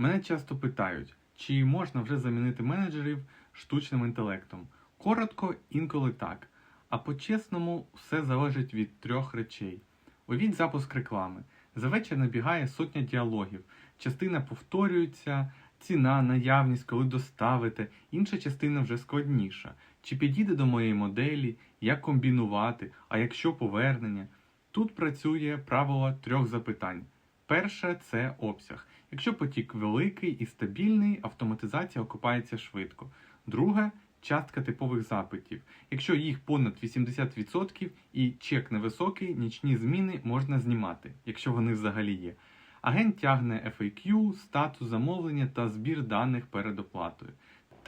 Мене часто питають, чи можна вже замінити менеджерів штучним інтелектом. Коротко, інколи так. А по-чесному, все залежить від трьох речей. Уявіть запуск реклами. За вечір набігає сотня діалогів, частина повторюється, ціна, наявність, коли доставити, інша частина вже складніша. Чи підійде до моєї моделі, як комбінувати, а якщо повернення. Тут працює правило трьох запитань. Перше це обсяг. Якщо потік великий і стабільний, автоматизація окупається швидко. Друге частка типових запитів. Якщо їх понад 80% і чек невисокий, нічні зміни можна знімати, якщо вони взагалі є. Агент тягне FAQ, статус замовлення та збір даних перед оплатою.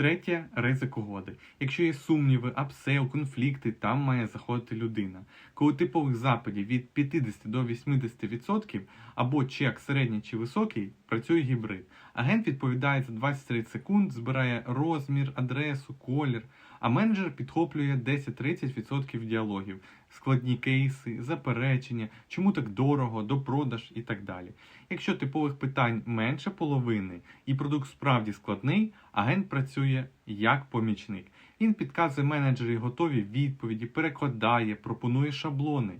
Третє ризик угоди. Якщо є сумніви, апсейл, конфлікти, там має заходити людина. Коли типових запитів від 50 до 80% або чек середній чи високий, працює гібрид. Агент відповідає за 20-30 секунд, збирає розмір, адресу, колір, а менеджер підхоплює 10-30% діалогів, складні кейси, заперечення, чому так дорого, до продаж і так далі. Якщо типових питань менше половини і продукт справді складний, агент працює як помічник. Він підказує менеджері готові відповіді, перекладає, пропонує шаблони.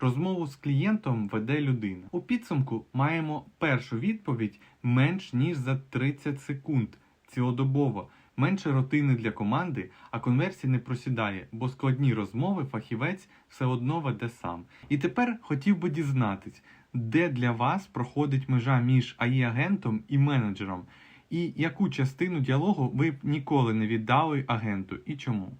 Розмову з клієнтом веде людина. У підсумку маємо першу відповідь менш ніж за 30 секунд цілодобово. Менше рутини для команди, а конверсія не просідає, бо складні розмови фахівець все одно веде сам. І тепер хотів би дізнатись, де для вас проходить межа між АІ-агентом і менеджером, і яку частину діалогу ви б ніколи не віддали агенту і чому.